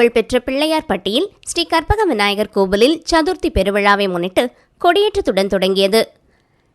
புகழ்பெற்ற பிள்ளையார்பட்டியில் ஸ்ரீ கற்பக விநாயகர் கோவிலில் சதுர்த்தி பெருவிழாவை முன்னிட்டு கொடியேற்றத்துடன் தொடங்கியது.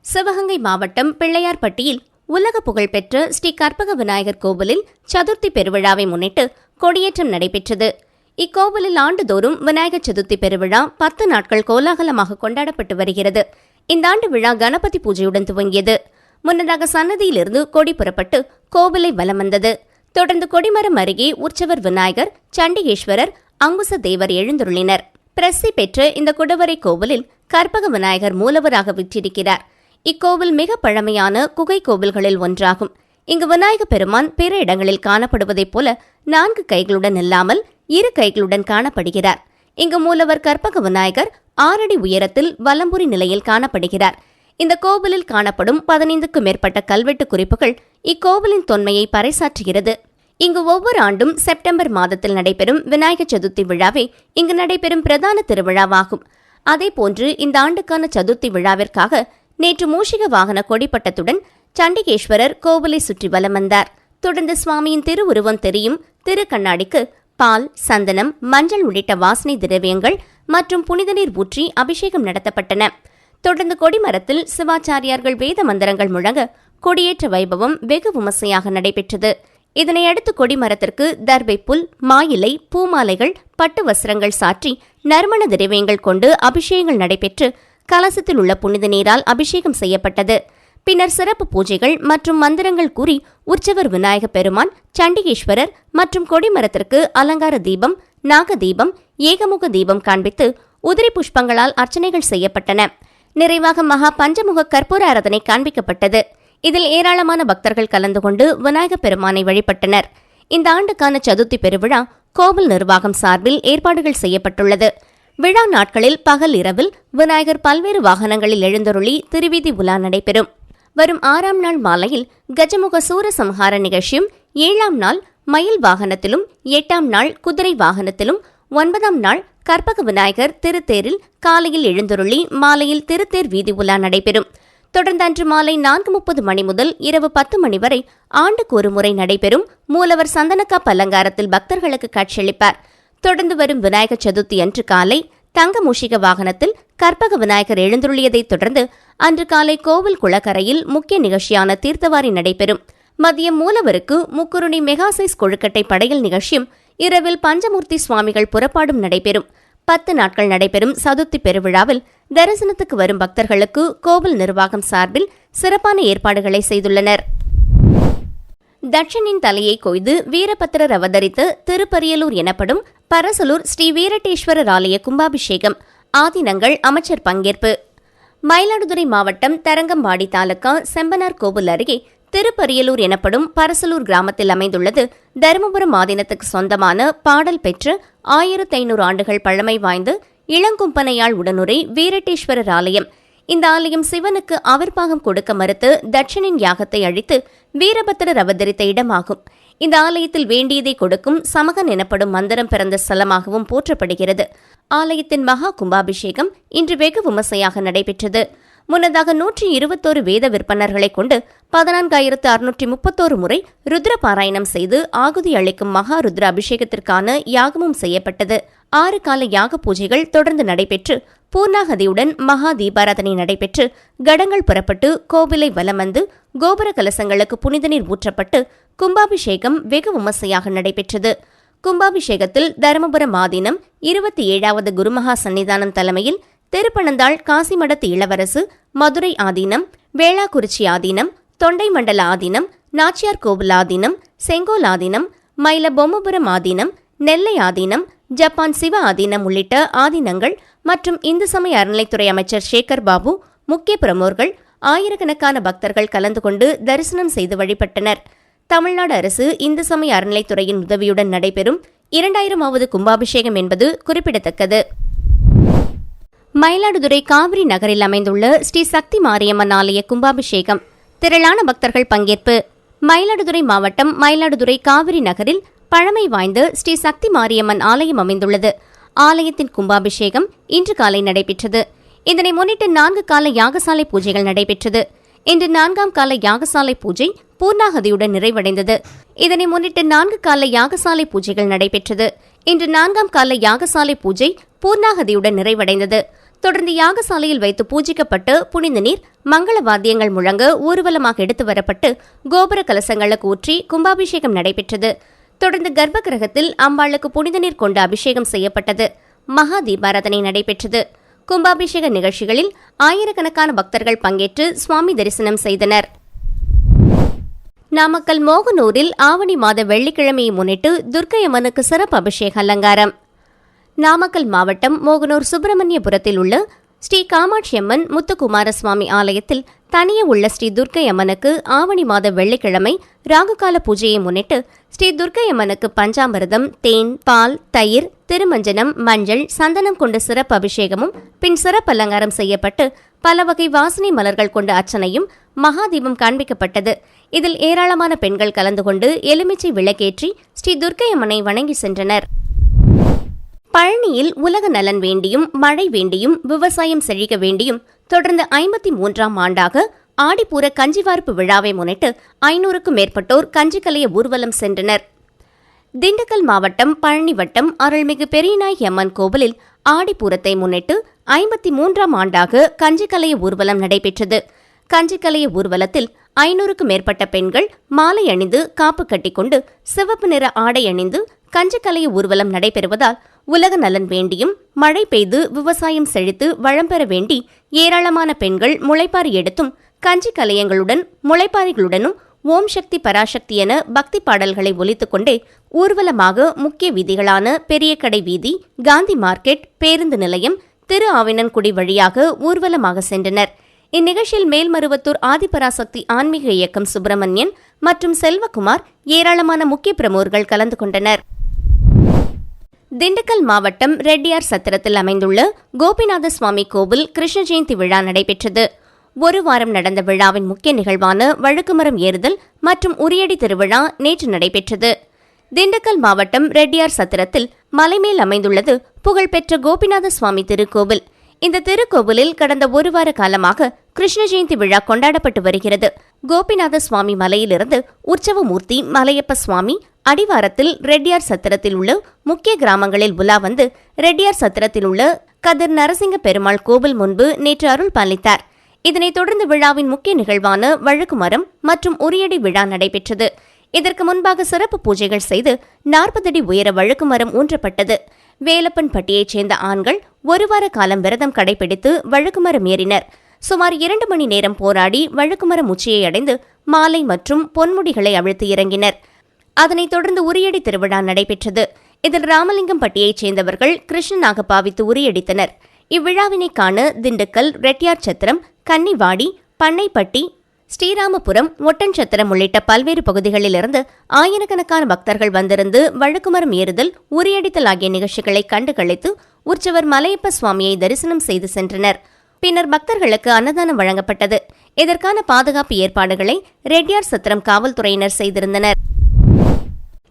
சிவகங்கை மாவட்டம் பிள்ளையார்பட்டியில் உலக புகழ்பெற்ற ஸ்ரீ கற்பக விநாயகர் கோவிலில் சதுர்த்தி பெருவிழாவை முன்னிட்டு கொடியேற்றம் நடைபெற்றது. இக்கோவிலில் ஆண்டுதோறும் விநாயகர் சதுர்த்தி பெருவிழா பத்து நாட்கள் கோலாகலமாக கொண்டாடப்பட்டு வருகிறது. இந்த ஆண்டு விழா கணபதி பூஜையுடன் துவங்கியது. முன்னதாக சன்னதியிலிருந்து கொடி புறப்பட்டு கோவிலை வலம் வந்தது. தொடர்ந்து கொடிமரம் அருகே உற்சவர் விநாயகர் சண்டிகேஸ்வரர் அங்குச தேவர் எழுந்துருளினர். பிரசி பெற்ற இந்த குடவரை கோவிலில் கற்பக விநாயகர் மூலவராக விற்றிருக்கிறார். இக்கோவில் மிக பழமையான குகை கோவில்களில் ஒன்றாகும். இங்கு விநாயக பெருமான் பிற இடங்களில் காணப்படுவதைப் போல நான்கு கைகளுடன் இல்லாமல் இரு கைகளுடன் காணப்படுகிறார். இங்கு மூலவர் கற்பக விநாயகர் ஆறடி உயரத்தில் வலம்புரி நிலையில் காணப்படுகிறார். இந்த கோவிலில் காணப்படும் பதினைந்துக்கும் மேற்பட்ட கல்வெட்டு குறிப்புகள் இக்கோவிலின் தொன்மையை பறைசாற்றுகிறது. இங்கு ஒவ்வொரு ஆண்டும் செப்டம்பர் மாதத்தில் நடைபெறும் விநாயகர் சதுர்த்தி விழாவே இங்கு நடைபெறும் பிரதான திருவிழாவாகும். அதேபோன்று இந்த ஆண்டுக்கான சதுர்த்தி விழாவிற்காக நேற்று மூஷிக வாகன கொடிப்பட்டத்துடன் சண்டிகேஸ்வரர் கோவிலை சுற்றி வலம் வந்தார். தொடர்ந்து சுவாமியின் திருவுருவம் தெரியும் திரு கண்ணாடிக்கு பால் சந்தனம் மஞ்சள் உள்ளிட்ட வாசனை திரவியங்கள் மற்றும் புனித நீர் ஊற்றி அபிஷேகம் நடத்தப்பட்டன. தொடர்ந்து கொடிமரத்தில் சிவாச்சாரியார்கள் வேத மந்திரங்கள் முழங்க கொடியேற்ற வைபவம் வெகு விமர்சையாக நடைபெற்றது. இதனையடுத்து கொடிமரத்திற்கு தர்பை புல் மாயிலை பூமாலைகள் பட்டு வஸ்திரங்கள் சாற்றி நறுமண திரவியங்கள் கொண்டு அபிஷேகங்கள் நடைபெற்று கலசத்தில் உள்ள புனித நீரால் அபிஷேகம் செய்யப்பட்டது. பின்னர் சிறப்பு பூஜைகள் மற்றும் மந்திரங்கள் கூறி உற்சவர் விநாயக பெருமான் சண்டிகேஸ்வரர் மற்றும் கொடிமரத்திற்கு அலங்கார தீபம் நாக தீபம் ஏகமுக தீபம் காண்பித்து உதிரி புஷ்பங்களால் அர்ச்சனைகள் செய்யப்பட்டன. நிறைவாக மகா பஞ்சமுக கற்பூர ஆராதனை காண்பிக்கப்பட்டது. இதில் ஏராளமான பக்தர்கள் கலந்து கொண்டு விநாயக பெருமானை வழிபட்டனர். இந்த ஆண்டுக்கான சதுர்த்தி பெருவிழா கோவில் நிர்வாகம் சார்பில் ஏற்பாடுகள் செய்யப்பட்டுள்ளது. விழா நாட்களில் பகல் இரவில் விநாயகர் பல்வேறு வாகனங்களில் எழுந்தருளி திருவீதி உலா நடைபெறும். வரும் ஆறாம் நாள் மாலையில் கஜமுக சூரசம்ஹார நிகழ்ச்சியும் ஏழாம் நாள் மயில் வாகனத்திலும் எட்டாம் நாள் குதிரை வாகனத்திலும் ஒன்பதாம் நாள் கற்பக விநாயகர் திருத்தேரில் காலையில் எழுந்தருளி மாலையில் திருத்தேர் வீதி உலா நடைபெறும். தொடர்ந்து அன்று மாலை நான்கு முப்பது மணி முதல் இரவு பத்து மணி வரை ஆண்டுக்கு ஒரு முறை நடைபெறும் மூலவர் சந்தனக்காப் அலங்காரத்தில் பக்தர்களுக்கு காட்சியளிப்பார். தொடர்ந்து வரும் விநாயகர் சதுர்த்தி அன்று காலை தங்க மூஷிக வாகனத்தில் கற்பக விநாயகர் எழுந்துள்ளியதைத் தொடர்ந்து அன்று காலை கோவில் குளக்கரையில் முக்கிய நிகழ்ச்சியான தீர்த்தவாரி நடைபெறும். மதியம் மூலவருக்கு முக்குருணி மெகாசைஸ் கொழுக்கட்டை படையல் நிகழ்ச்சியும் இரவில் பஞ்சமூர்த்தி சுவாமிகள் புறப்பாடும் நடைபெறும். பத்து நாட்கள் நடைபெறும் சதுர்த்தி பெருவிழாவில் தரிசனத்துக்கு வரும் பக்தர்களுக்கு கோவில் நிர்வாகம் சார்பில் சிறப்பான ஏற்பாடுகளை செய்துள்ளனர். தட்சனின் தலையை கொய்து வீரபத்திரர் அவதரித்து திருப்பரியலூர் எனப்படும் பரசலூர் ஸ்ரீ வீரட்டேஸ்வரர் ஆலய கும்பாபிஷேகம் ஆதினங்கள் அமைச்சர் பங்கேற்பு. மயிலாடுதுறை மாவட்டம் தரங்கம்பாடி தாலுகா செம்பனார் கோவில் அருகே திருப்பரியலூர் எனப்படும் பரசலூர் கிராமத்தில் அமைந்துள்ளது. தருமபுரம் ஆதீனத்துக்கு சொந்தமான பாடல் பெற்று ஆயிரத்தி ஐநூறு ஆண்டுகள் பழமை வாய்ந்த இளங்கும்பனையாள் உடனுரை வீரட்டேஸ்வரர் ஆலயம். இந்த ஆலயம் சிவனுக்கு அவிர்பாகம் கொடுக்க மறுத்து தட்சனின் யாகத்தை அழித்து வீரபத்திரர் அவதரித்த இடமாகும். இந்த ஆலயத்தில் வேண்டியதை கொடுக்கும் சமகன் எனப்படும் மந்திரம் பிறந்த ஸ்தலமாகவும் போற்றப்படுகிறது. ஆலயத்தின் மகா கும்பாபிஷேகம் இன்று வெகு விமர்சையாக நடைபெற்றது. முன்னதாக நூற்றி இருபத்தோரு வேத விற்பனர்களை கொண்டு பதினான்காயிரத்து அறுநூற்றி முப்பத்தோரு முறை ருத்ர பாராயணம் செய்து ஆகுதி அளிக்கும் மகா ருத்ர அபிஷேகத்திற்கான யாகமும் செய்யப்பட்டது. ஆறு கால யாக பூஜைகள் தொடர்ந்து நடைபெற்று பூர்ணாகதியுடன் மகா தீபாராதனை நடைபெற்று கடங்கள் புறப்பட்டு கோவிலை வலம் வந்து கோபுர கலசங்களுக்கு புனித நீர் ஊற்றப்பட்டு கும்பாபிஷேகம் வெகு விமர்சையாக நடைபெற்றது. கும்பாபிஷேகத்தில் தருமபுரம் ஆதீனம் இருபத்தி ஏழாவது குருமகா சன்னிதானம் தலைமையில் திருப்பனந்தாள் காசிமடத்து இளவரசு மதுரை ஆதீனம் வேளாக்குறிச்சி ஆதீனம் தொண்டை மண்டல ஆதீனம் நாச்சியார் கோவில் ஆதீனம் செங்கோல் ஆதீனம் மயிலபொம்மபுரம் ஆதீனம் நெல்லை ஆதீனம் ஜப்பான் சிவ ஆதீனம் உள்ளிட்ட ஆதீனங்கள் மற்றும் இந்து சமய அறநிலைத்துறை அமைச்சர் சேகர் பாபு முக்கிய பிரமுகர்கள் ஆயிரக்கணக்கான பக்தர்கள் கலந்து கொண்டு தரிசனம் செய்து வழிபட்டனர். தமிழ்நாடு அரசு இந்து சமய அறநிலைத்துறையின் உதவியுடன் நடைபெறும் இரண்டாயிரமாவது கும்பாபிஷேகம் என்பது குறிப்பிடத்தக்கது. மயிலாடுதுறை காவிரி நகரில் அமைந்துள்ள ஸ்ரீ சக்தி மாரியம்மன் ஆலய கும்பாபிஷேகம். திரளான பக்தர்கள் பங்கேற்பு. மயிலாடுதுறை மாவட்டம் மயிலாடுதுறை காவிரி நகரில் பழமை வாய்ந்த ஸ்ரீ சக்தி மாரியம்மன் ஆலயம் அமைந்துள்ளது. ஆலயத்தின் கும்பாபிஷேகம் இன்று காலை நடைபெற்றது. இதனை முன்னிட்டு நான்கு கால யாகசாலை பூஜைகள் நடைபெற்றது. இன்று நான்காம் கால யாகசாலை பூஜை பூர்ணாகதியுடன் நிறைவடைந்தது. இதனை முன்னிட்டு நான்கு கால யாகசாலை பூஜைகள் நடைபெற்றது. இன்று நான்காம் கால யாகசாலை பூஜை பூர்ணாகதியுடன் நிறைவடைந்தது. தொடர்ந்து யாகசாலையில் வைத்து பூஜிக்கப்பட்டு புனித நீர் மங்கள வாத்தியங்கள் முழங்க ஊர்வலமாக எடுத்து வரப்பட்டு கோபுர கலசங்களுக்கு ஊற்றி கும்பாபிஷேகம் நடைபெற்றது. தொடர்ந்து கர்ப்ப கிரகத்தில் அம்பாளுக்கு புனித நீர் கொண்டு அபிஷேகம் செய்யப்பட்டது. மகா தீபாராதனை நடைபெற்றது. கும்பாபிஷேக நிகழ்ச்சிகளில் ஆயிரக்கணக்கான பக்தர்கள் பங்கேற்று சுவாமி தரிசனம் செய்தனர். நாமக்கல் மோகனூரில் ஆவணி மாத வெள்ளிக்கிழமையை முன்னிட்டு துர்க்கையம்மனுக்கு சிறப்பு அபிஷேக அலங்காரம். நாமக்கல் மாவட்டம் மோகனூர் சுப்பிரமணியபுரத்தில் உள்ள ஸ்ரீ காமாட்சியம்மன் முத்துக்குமாரசுவாமி ஆலயத்தில் தனியே உள்ள ஸ்ரீ துர்க்கையம்மனுக்கு ஆவணி மாத வெள்ளிக்கிழமை ராகுகால பூஜையை முன்னிட்டு ஸ்ரீ துர்க்கையம்மனுக்கு பஞ்சாமிரதம் தேன் பால் தயிர் திருமஞ்சனம் மஞ்சள் சந்தனம் கொண்ட சிறப்பு அபிஷேகமும் பின் சிறப்பு அலங்காரம் செய்யப்பட்டு பல வகை வாசனை மலர்கள் கொண்ட அர்ச்சனையும் மகாதீபம் காண்பிக்கப்பட்டது. இதில் ஏராளமான பெண்கள் கலந்து கொண்டு எலுமிச்சை விளக்கேற்றி ஸ்ரீ துர்க்கையம்மனை வணங்கி சென்றனர். பழனியில் உலக நலன் வேண்டியும் மழை வேண்டியும் விவசாயம் செழிக்க வேண்டியும் தொடர்ந்து ஐம்பத்தி மூன்றாம் ஆண்டாக ஆடிப்பூர கஞ்சிவார்ப்பு விழாவை முன்னிட்டு ஐநூறுக்கும் மேற்பட்டோர் கஞ்சிக்கலைய ஊர்வலம் சென்றனர். திண்டுக்கல் மாவட்டம் பழனி வட்டம் அருள்மிகு பெரியநாய் அம்மன் கோவிலில் ஆடிப்பூரத்தை முன்னிட்டு ஐம்பத்தி மூன்றாம் ஆண்டாக கஞ்சிக்கலைய ஊர்வலம் நடைபெற்றது. கஞ்சிக்கலைய ஊர்வலத்தில் ஐநூறுக்கும் மேற்பட்ட பெண்கள் மாலை அணிந்து காப்பு கட்டிக்கொண்டு சிவப்பு நிற ஆடை அணிந்து கஞ்சிக்கலைய ஊர்வலம் நடைபெறுவதால் உலக நலன் வேண்டியும் மழை பெய்து விவசாயம் செழித்து வளம் பெற வேண்டி ஏராளமான பெண்கள் முளைப்பாரி எடுத்தும் கஞ்சி கலையங்களுடன் முளைப்பாரிகளுடனும் ஓம் சக்தி பராசக்தி என பக்தி பாடல்களை ஒலித்துக் கொண்டே ஊர்வலமாக முக்கிய வீதிகளான பெரியக்கடை வீதி காந்தி மார்க்கெட் பேருந்து நிலையம் திரு ஆவினன்குடி வழியாக ஊர்வலமாக சென்றனர். இந்நிகழ்ச்சியில் மேல்மருவத்தூர் ஆதிபராசக்தி ஆன்மீக இயக்கம் சுப்பிரமணியன் மற்றும் செல்வகுமார் ஏராளமான முக்கிய பிரமுகர்கள் கலந்து கொண்டனர். திண்டுக்கல் மாவட்டம் ரெட்டியார் சத்திரத்தில் அமைந்துள்ள கோபிநாத சுவாமி கோவில் கிருஷ்ண ஜெயந்தி விழா நடைபெற்றது. ஒரு வாரம் நடந்த விழாவின் முக்கிய நிகழ்வான வழுக்குமரம் ஏறுதல் மற்றும் உரியடி திருவிழா நேற்று நடைபெற்றது. திண்டுக்கல் மாவட்டம் ரெட்டியார் சத்திரத்தில் மலைமேல் அமைந்துள்ளது புகழ்பெற்ற கோபிநாத சுவாமி திருக்கோவில். இந்த திருக்கோவிலில் கடந்த ஒரு வார காலமாக கிருஷ்ண ஜெயந்தி விழா கொண்டாடப்பட்டு வருகிறது. கோபிநாத சுவாமி மலையிலிருந்து உற்சவமூர்த்தி மலையப்ப சுவாமி அடிவாரத்தில் ரெட்டியார் சத்திரத்தில் உள்ள முக்கிய கிராமங்களில் உலா வந்து ரெட்டியார் சத்திரத்தில் உள்ள கதிர் நரசிங்க பெருமாள் கோவில் முன்பு நேற்று அருள் பாலித்தார். இதனைத் தொடர்ந்து விழாவின் முக்கிய நிகழ்வான வழக்கு மரம் மற்றும் உரியடி விழா நடைபெற்றது. இதற்கு முன்பாக சிறப்பு பூஜைகள் செய்து நாற்பது அடி உயர வழக்கு மரம் ஊன்றப்பட்டது. வேலப்பன் பட்டியைச் சேர்ந்த ஆண்கள் ஒரு வார காலம் விரதம் கடைபிடித்து வழுக்குமரம் ஏறினர். சுமார் இரண்டு மணி நேரம் போராடி வழுக்குமரம் உச்சியை அடைந்து மாலை மற்றும் பொன்முடிகளை அவிழ்த்து இறங்கினர். அதனைத் தொடர்ந்து உரியடி திருவிழா நடைபெற்றது. இதில் ராமலிங்கம் பட்டியைச் சேர்ந்தவர்கள் கிருஷ்ணனாக பாவித்து உரியடித்தனர். இவ்விழாவினை காண திண்டுக்கல் ரெட்டியார் சத்திரம் கன்னிவாடி பண்ணைப்பட்டி ஸ்ரீராமபுரம் ஒட்டன்சத்திரம் உள்ளிட்ட பல்வேறு பகுதிகளிலிருந்து ஆயிரக்கணக்கான பக்தர்கள் வந்திருந்து வழுக்குமரம் ஏறுதல் உரியடித்தல் ஆகிய நிகழ்ச்சிகளை கண்டு கழித்து உற்சவர் மலையப்ப சுவாமியை தரிசனம் செய்து சென்றனர். பின்னர் பக்தர்களுக்கு அன்னதானம் வழங்கப்பட்டது. இதற்கான பாதுகாப்பு ஏற்பாடுகளை ரெட்டியார் சத்திரம் காவல்துறையினர் செய்திருந்தனர்.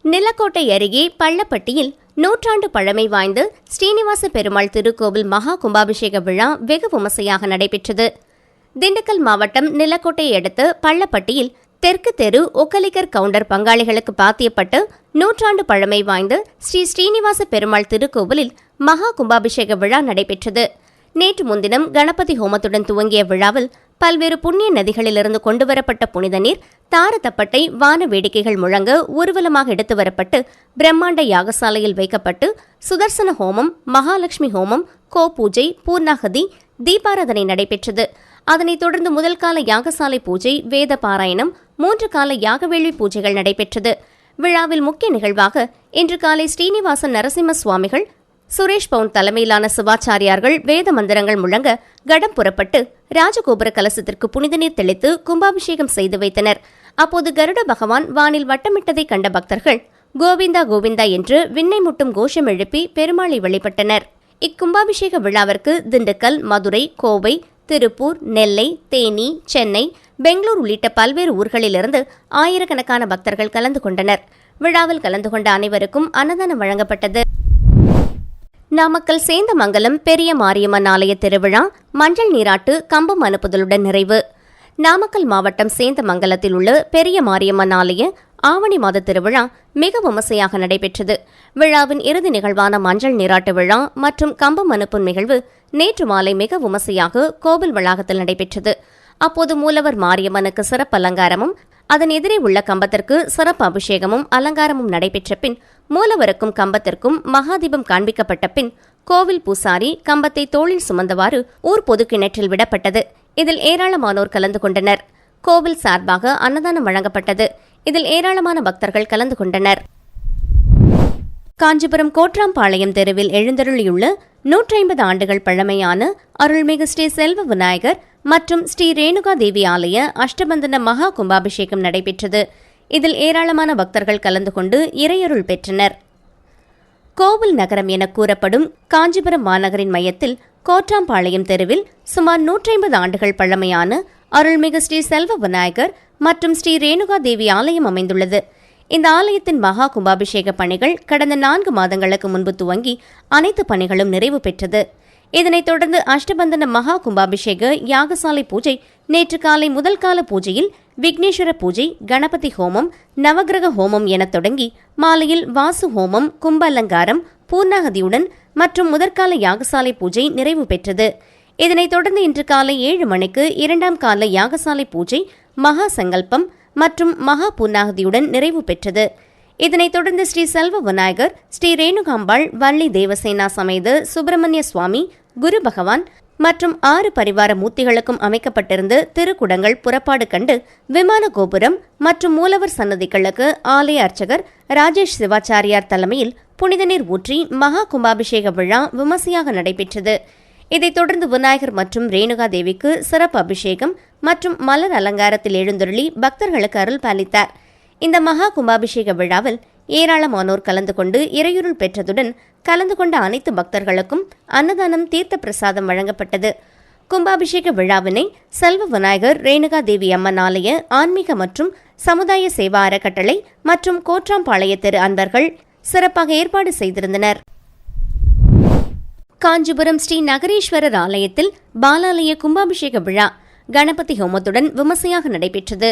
நிலக்கோட்டை அருகே பள்ளப்பட்டியில் நூற்றாண்டு பழமை வாய்ந்த ஸ்ரீனிவாச பெருமாள் திருக்கோவில் மகா கும்பாபிஷேக விழா வெகு விமர்சையாக நடைபெற்றது. திண்டுக்கல் மாவட்டம் நிலக்கோட்டையை அடுத்து பள்ளப்பட்டியில் தெற்கு தெரு ஒக்கலிகர் கவுண்டர் பங்காளிகளுக்கு பாத்தியப்பட்டு நூற்றாண்டு பழமை வாய்ந்த ஸ்ரீ ஸ்ரீனிவாச பெருமாள் திருக்கோவிலில் மகா கும்பாபிஷேக விழா நடைபெற்றது. நேற்று முன்தினம் கணபதி ஹோமத்துடன் துவங்கிய விழாவில் பல்வேறு புண்ணிய நதிகளிலிருந்து கொண்டுவரப்பட்ட புனித நீர் தாரதப்பட்டை வான வேடிக்கைகள் முழங்க ஊர்வலமாக எடுத்து வரப்பட்டு பிரம்மாண்ட யாகசாலையில் வைக்கப்பட்டு சுதர்சன ஹோமம் மகாலட்சுமி ஹோமம் கோ பூஜை பூர்ணாகதி தீபாராதனை நடைபெற்றது. அதனைத் தொடர்ந்து முதல் கால யாகசாலை பூஜை வேத பாராயணம் மூன்று கால யாகவேள்வி பூஜைகள் நடைபெற்றது. விழாவில் முக்கிய நிகழ்வாக இன்று காலை ஸ்ரீனிவாசன் நரசிம்ம சுவாமிகள் சுரேஷ் பவுன் தலைமையிலான சிவாச்சாரியார்கள் வேத மந்திரங்கள் முழங்க கடம் புறப்பட்டு ராஜகோபுர கலசத்திற்கு புனித நீர் தெளித்து கும்பாபிஷேகம் செய்து வைத்தனர். அப்போது கருட பகவான் வானில் வட்டமிட்டதை கண்ட பக்தர்கள் கோவிந்தா கோவிந்தா என்று விண்ணை முட்டும் கோஷம் எழுப்பி பெருமாளை வழிபட்டனர். இக்கும்பாபிஷேக விழாவிற்கு திண்டுக்கல் மதுரை கோவை திருப்பூர் நெல்லை தேனி சென்னை பெங்களூர் உள்ளிட்ட பல்வேறு ஊர்களிலிருந்து ஆயிரக்கணக்கான பக்தர்கள் கலந்து கொண்டனர். விழாவில் கலந்து கொண்ட அனைவருக்கும் அன்னதானம் வழங்கப்பட்டது. நாமக்கல் சேந்தமங்கலம் பெரிய மாரியம்மன் ஆலய திருவிழா மஞ்சள் நீராட்டு கம்பம் அனுப்புதலுடன் நிறைவு. நாமக்கல் மாவட்டம் சேந்தமங்கலத்தில் உள்ள பெரிய மாரியம்மன் ஆலய ஆவணி மாத திருவிழா மிக விமர்சையாக நடைபெற்றது. விழாவின் இறுதி நிகழ்வான மஞ்சள் நீராட்டு விழா மற்றும் கம்பம் அனுப்பும் நிகழ்வு நேற்று மாலை மிக விமர்சையாக கோவில் வளாகத்தில் நடைபெற்றது. அப்போது மூலவர் மாரியம்மனுக்கு சிறப்பு அலங்காரமும் அதன் எதிரே உள்ள கம்பத்திற்கு சிறப்பு அபிஷேகமும் அலங்காரமும் நடைபெற்ற பின் மூலவருக்கும் கம்பத்திற்கும் மகாதீபம் காண்பிக்கப்பட்ட பின் கோவில் பூசாரி கம்பத்தை தோளில் சுமந்தவாறு ஊர் பொது கிணற்றில் விடப்பட்டது. இதில் ஏராளமானோர் கலந்து கொண்டனர். கோவில் சார்பாக அன்னதானம் வழங்கப்பட்டது. இதில் ஏராளமான பக்தர்கள் கலந்து கொண்டனர். காஞ்சிபுரம் கோட்ராம்பாளையம் தெருவில் எழுந்தருளியுள்ள நூற்றி ஐம்பது ஆண்டுகள் பழமையான அருள்மிகு ஸ்ரீ செல்வ விநாயகர் மற்றும் ஸ்ரீ ரேணுகா தேவி ஆலய அஷ்டபந்தன மகா கும்பாபிஷேகம் நடைபெற்றது. இதில் ஏராளமான பக்தர்கள் கலந்து கொண்டு இறையருள் பெற்றனர். கோவில் நகரம் என கூறப்படும் காஞ்சிபுரம் மாநகரின் மையத்தில் கோட்டாம்பாளையம் தெருவில் சுமார் நூற்றைம்பது ஆண்டுகள் பழமையான அருள்மிகு ஸ்ரீ செல்வ விநாயகர் மற்றும் ஸ்ரீ ரேணுகா தேவி ஆலயம் அமைந்துள்ளது. இந்த ஆலயத்தின் மகா கும்பாபிஷேக பணிகள் கடந்த நான்கு மாதங்களுக்கு முன்பு துவங்கி அனைத்து பணிகளும் நிறைவு பெற்றது. இதனைத் தொடர்ந்து அஷ்டபந்தன மகா கும்பாபிஷேக யாகசாலை பூஜை நேற்று காலை முதல் கால பூஜையில் விக்னேஸ்வர பூஜை கணபதி ஹோமம் நவக்கிரக ஹோமம் என தொடங்கி மாலையில் வாசு ஹோமம் கும்ப அலங்காரம் பூர்ணாகதியுடன் மற்றும் முதற்கால யாகசாலை பூஜை நிறைவு பெற்றது. இதனைத் தொடர்ந்து இன்று காலை ஏழு மணிக்கு இரண்டாம் கால யாகசாலை பூஜை மகா சங்கல்பம் மற்றும் மகா பூர்ணாகதியுடன் நிறைவு பெற்றது. இதனைத் தொடர்ந்து ஸ்ரீ செல்வ விநாயகர் ஸ்ரீ ரேணுகாம்பாள் வள்ளி தேவசேனா சமேத சுப்பிரமணிய சுவாமி குரு பகவான் மற்றும் ஆறு பரிவார மூர்த்திகளுக்கும் அமைக்கப்பட்டிருந்து திருக்குடங்கள் புறப்பாடு கண்டு விமான கோபுரம் மற்றும் மூலவர் சன்னதிகளுக்கு ஆலய அர்ச்சகர் ராஜேஷ் சிவாச்சாரியார் தலைமையில் புனித நீர் ஊற்றி மகா கும்பாபிஷேக விழா விமர்சையாக நடைபெற்றது. இதைத் தொடர்ந்து விநாயகர் மற்றும் ரேணுகா தேவிக்கு சிறப்பு அபிஷேகம் மற்றும் மலர் அலங்காரத்தில் எழுந்தருளி பக்தர்களுக்கு அருள் பாலித்தார். இந்த மகா கும்பாபிஷேக விழாவில் ஏராளமானோர் கலந்து கொண்டு இறையுருள் பெற்றதுடன் கலந்து கொண்ட அனைத்து பக்தர்களுக்கும் அன்னதானம் தீர்த்த பிரசாதம் வழங்கப்பட்டது. கும்பாபிஷேக விழாவினை செல்வ விநாயகர் ரேணுகா தேவி அம்மன் ஆலய ஆன்மீக மற்றும் சமுதாய சேவா அறக்கட்டளை மற்றும் கோற்றாம்பாளைய தெரு அன்பர்கள் சிறப்பாக ஏற்பாடு செய்திருந்தனர். காஞ்சிபுரம் ஸ்ரீ நகரேஸ்வரர் ஆலயத்தில் பாலாலய கும்பாபிஷேக விழா கணபதி ஹோமத்துடன் விமர்சையாக நடைபெற்றது.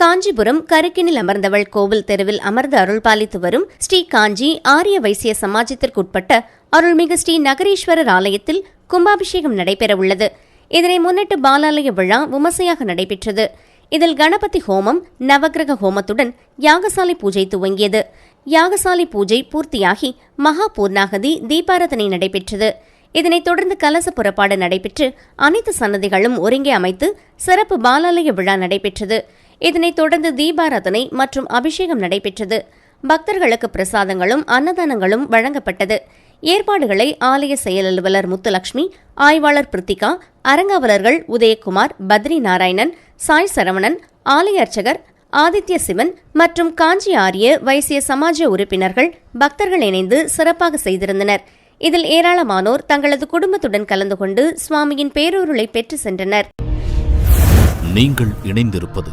காஞ்சிபுரம் கருக்கினில் அமர்ந்தவள் கோவில் தெருவில் அமர்ந்து அருள் பாலித்து வரும் ஸ்ரீ காஞ்சி ஆரிய வைசிய சமாஜத்திற்குட்பட்ட அருள்மிகு ஸ்ரீ நகரேஸ்வரர் ஆலயத்தில் கும்பாபிஷேகம் நடைபெறவுள்ளது. இதனை முன்னிட்டு பாலாலய விழா விமர்சையாக நடைபெற்றது. இதில் கணபதி ஹோமம் நவக்கிரக ஹோமத்துடன் யாகசாலை பூஜை துவங்கியது. யாகசாலை பூஜை பூர்த்தியாகி மகா பூர்ணாகதி தீபாரதனை நடைபெற்றது. இதனைத் தொடர்ந்து கலச புறப்பாடு நடைபெற்று அனைத்து சன்னதிகளும் ஒருங்கே அமைத்து சிறப்பு பாலாலய விழா நடைபெற்றது. இதனைத் தொடர்ந்து தீபாராதனை மற்றும் அபிஷேகம் நடைபெற்றது. பக்தர்களுக்கு பிரசாதங்களும் அன்னதானங்களும் வழங்கப்பட்டது. ஏற்பாடுகளை ஆலய செயல் அலுவலர் முத்துலட்சுமி ஆய்வாளர் பிரித்திகா அரங்காவலர்கள் உதயகுமார் பத்ரி நாராயணன் சாய் சரவணன் ஆலய அர்ச்சகர் ஆதித்ய சிவன் மற்றும் காஞ்சி ஆரிய வைசிய சமாஜ உறுப்பினர்கள் பக்தர்கள் இணைந்து சிறப்பாக செய்திருந்தனர். இதில் ஏராளமானோர் தங்களது குடும்பத்துடன் கலந்து கொண்டு சுவாமியின் பேரூருளை பெற்று சென்றனர். நீங்கள் இணைந்திருப்பது